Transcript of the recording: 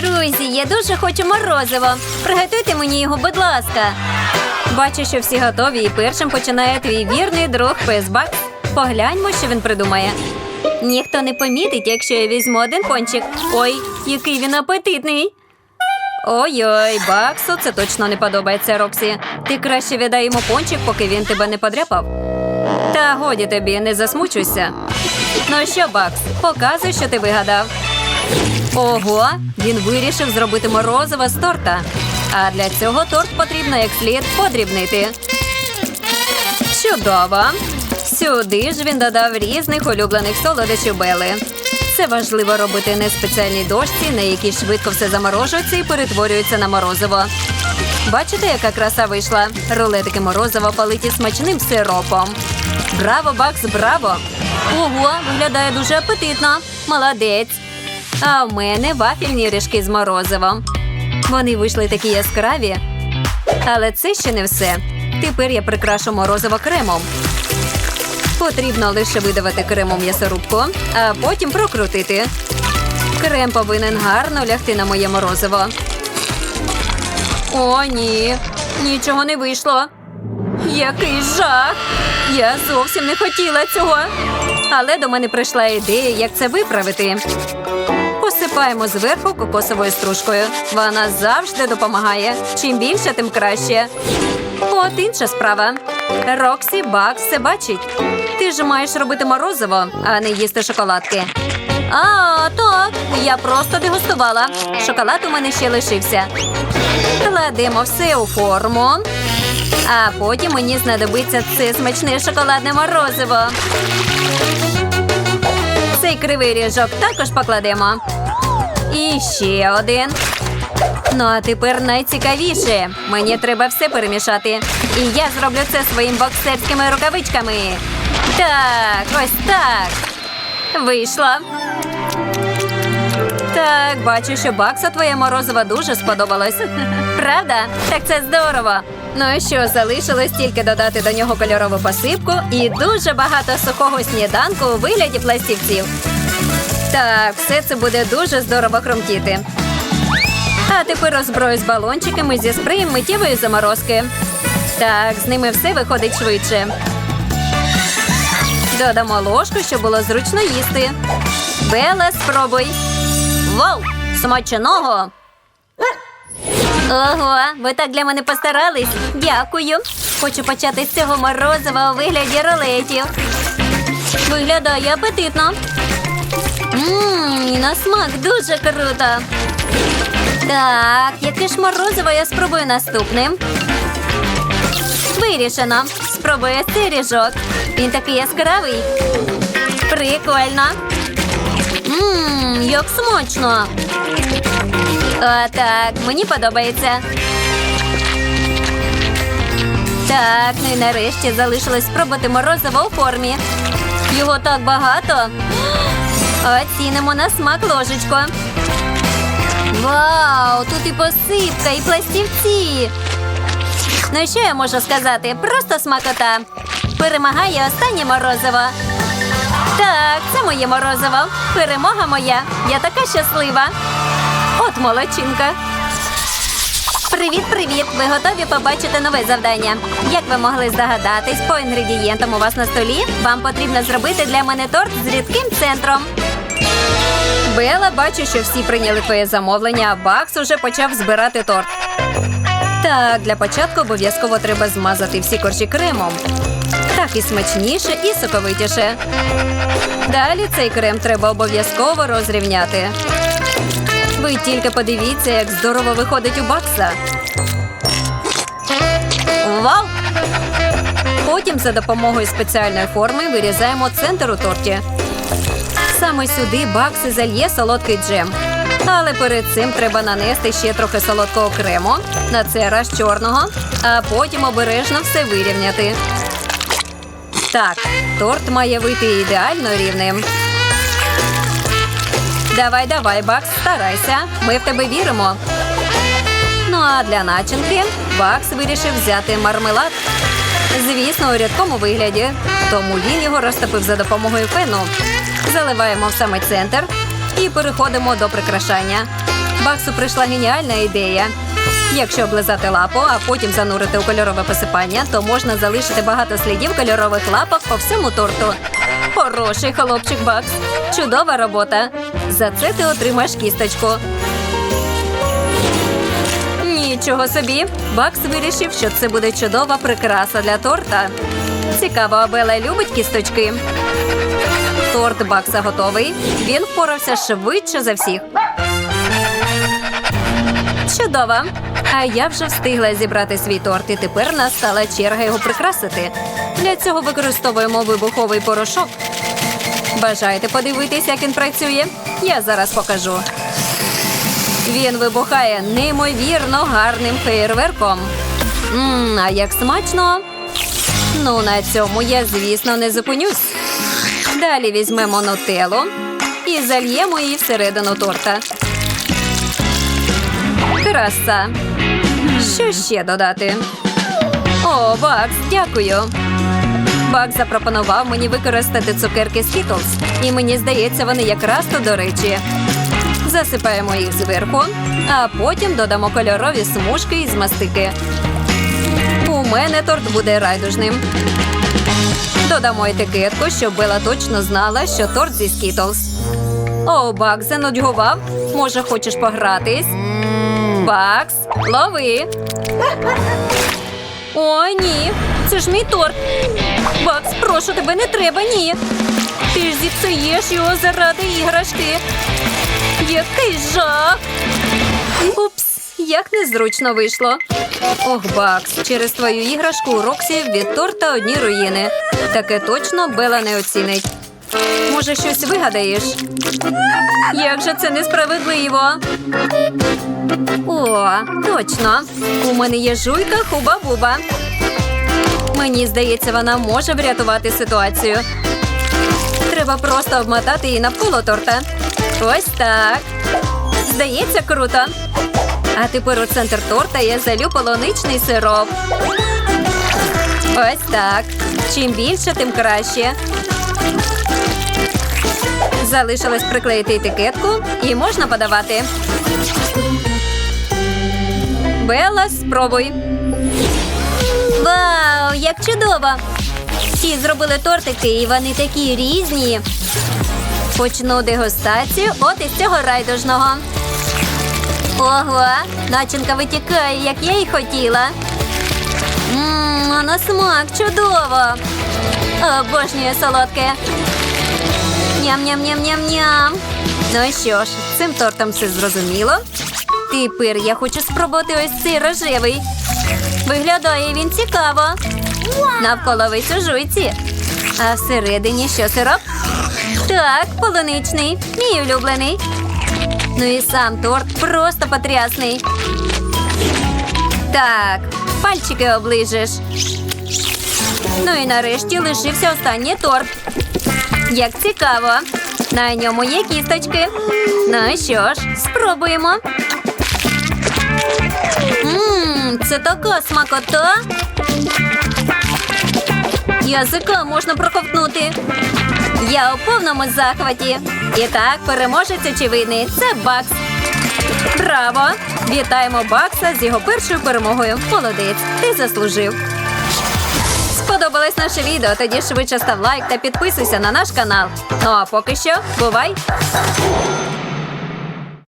Друзі, я дуже хочу морозиво. Приготуйте мені його, будь ласка. Бачу, що всі готові, і першим починає твій вірний друг пес Бакс. Погляньмо, що він придумає. Ніхто не помітить, якщо я візьму один пончик. Ой, який він апетитний. Ой-ой, Баксу, це точно не подобається, Роксі. Ти краще віддай йому пончик, поки він тебе не подряпав. Та годі тобі, не засмучуйся. Ну що, Бакс, показуй, що ти вигадав. Ого, він вирішив зробити морозиво з торта. А для цього торт потрібно як слід подрібнити. Чудово! Сюди ж він додав різних улюблених солодощів Бели. Це важливо робити не спеціальній дошці, на якій швидко все заморожується і перетворюється на морозиво. Бачите, яка краса вийшла? Рулетики морозива политі смачним сиропом. Браво, Бакс, браво! Ого, виглядає дуже апетитно. Молодець. А в мене вафельні ріжки з морозивом. Вони вийшли такі яскраві. Але це ще не все. Тепер я прикрашу морозиво кремом. Потрібно лише видавати кремом м'ясорубку, а потім прокрутити. Крем повинен гарно лягти на моє морозиво. О, ні, нічого не вийшло. Який жах! Я зовсім не хотіла цього. Але до мене прийшла ідея, як це виправити. Посипаємо зверху кокосовою стружкою. Вона завжди допомагає. Чим більше, тим краще. От інша справа. Роксі Бакс все бачить. Ти ж маєш робити морозиво, а не їсти шоколадки. А, так, я просто дегустувала. Шоколад у мене ще лишився. Кладемо все у форму. А потім мені знадобиться це смачне шоколадне морозиво. Цей кривий ріжок також покладемо. І ще один. Ну а тепер найцікавіше. Мені треба все перемішати. І я зроблю це своїм боксерськими рукавичками. Так, ось так. Вийшло. Так, бачу, що Баксу твоє морозиво дуже сподобалось. Правда? Так це здорово. Ну і що, залишилось тільки додати до нього кольорову посипку і дуже багато сухого сніданку у вигляді пластівців. Так, все це буде дуже здорово хромтіти. А тепер розброю з балончиками зі спреєм миттєвої заморозки. Так, з ними все виходить швидше. Додамо ложку, щоб було зручно їсти. Бела, спробуй. Вау! Смачного! Ого, ви так для мене постарались. Дякую. Хочу почати з цього морозива у вигляді рулетів. Виглядає апетитно. Ммм, на смак дуже круто. Так, яке ж морозиво я спробую наступним. Вирішено. Спробую ріжок. Він такий яскравий. Прикольно. Ммм, як смачно. А, так, мені подобається. Так, ну і нарешті залишилось спробувати морозиво у формі. Його так багато. Оцінимо на смак ложечку. Вау, тут і посипка, і пластівці. Ну що я можу сказати? Просто смакота. Перемагає останнє морозиво. Так, це моє морозиво. Перемога моя. Я така щаслива. От молодчинка. Привіт, привіт! Ви готові побачити нове завдання? Як ви могли здогадатись, по інгредієнтам у вас на столі вам потрібно зробити для мене торт з рідким центром. Бела, бачу, що всі прийняли твоє замовлення, а Бакс уже почав збирати торт. Так, для початку обов'язково треба змазати всі коржі кремом. Так і смачніше, і соковитіше. Далі цей крем треба обов'язково розрівняти. Ви тільки подивіться, як здорово виходить у бакса. Вау! Потім за допомогою спеціальної форми вирізаємо центр у торті. Саме сюди бакси зальє солодкий джем. Але перед цим треба нанести ще трохи солодкого крему, на цей раз чорного, а потім обережно все вирівняти. Так, торт має вийти ідеально рівним. Давай, давай, Бакс, старайся. Ми в тебе віримо. Ну а для начинки Бакс вирішив взяти мармелад. Звісно, у рідкому вигляді. Тому він його розтопив за допомогою пену. Заливаємо в самий центр і переходимо до прикрашання. Баксу прийшла геніальна ідея. Якщо облизати лапу, а потім занурити у кольорове посипання, то можна залишити багато слідів кольорових лапок по всьому торту. Хороший хлопчик Бакс. Чудова робота. За це ти отримаєш кісточку. Нічого собі. Бакс вирішив, що це буде чудова прикраса для торта. Цікаво, а Бела любить кісточки. Торт Бакса готовий. Він впорався швидше за всіх. Чудово. А я вже встигла зібрати свій торт, і тепер настала черга його прикрасити. Для цього використовуємо вибуховий порошок. Бажаєте подивитись, як він працює? Я зараз покажу. Він вибухає неймовірно гарним феєрверком. Мм, а як смачно! Ну, на цьому я, звісно, не зупинюсь. Далі візьмемо нутеллу і зальємо її всередину торта. Краса. Що ще додати? О, Бакс, дякую. Бакс запропонував мені використати цукерки Skittles. І мені здається, вони якраз то до речі. Засипаємо їх зверху, а потім додамо кольорові смужки із мастики. У мене торт буде райдужним. Додамо етикетку, щоб Бела точно знала, що торт зі Skittles. О, Бакс занудьгував. Може, хочеш погратись? Бакс, лови. О, ні. Це ж мій торт. Бакс, прошу тебе, не треба, ні. Ти ж зіпсуєш його заради іграшки. Який жах. Упс, як незручно вийшло. Ох, Бакс, через твою іграшку у Роксі від торта одні руїни. Таке точно Бела не оцінить. Може, щось вигадаєш? Як же це несправедливо? О, точно. У мене є жуйка хуба-буба. Мені здається, вона може врятувати ситуацію. Треба просто обмотати її навколо торта. Ось так. Здається, круто. А тепер у центр торта я залю полуничний сироп. Ось так. Чим більше, тим краще. Залишилось приклеїти етикетку і можна подавати. Белла, спробуй. Вау, як чудово! Всі зробили тортики, і вони такі різні. Почну дегустацію от із цього райдужного. Ого, начинка витікає, як я й хотіла. Ммм, на смак чудово. Обожнюю солодке. Ням-ням-ням-ням-ням. Ну що ж, цим тортом все зрозуміло. Тепер я хочу спробувати ось цей рожевий. Виглядає він цікаво. Навколо весь у жуйці. А всередині що сироп? Так, полуничний, мій улюблений. Ну і сам торт просто потрясний. Так, пальчики оближеш. Ну і нарешті лишився останній торт. Як цікаво. На ньому є кісточки. Ну що ж, спробуємо. Ммм, це така смакота. Язика можна проковтнути. Я у повному захваті. І так, переможець очевидний. Це Бакс. Браво! Вітаємо Бакса з його першою перемогою. Молодець, ти заслужив. Сподобалось наше відео? Тоді швидше став лайк та підписуйся на наш канал. Ну а поки що, бувай!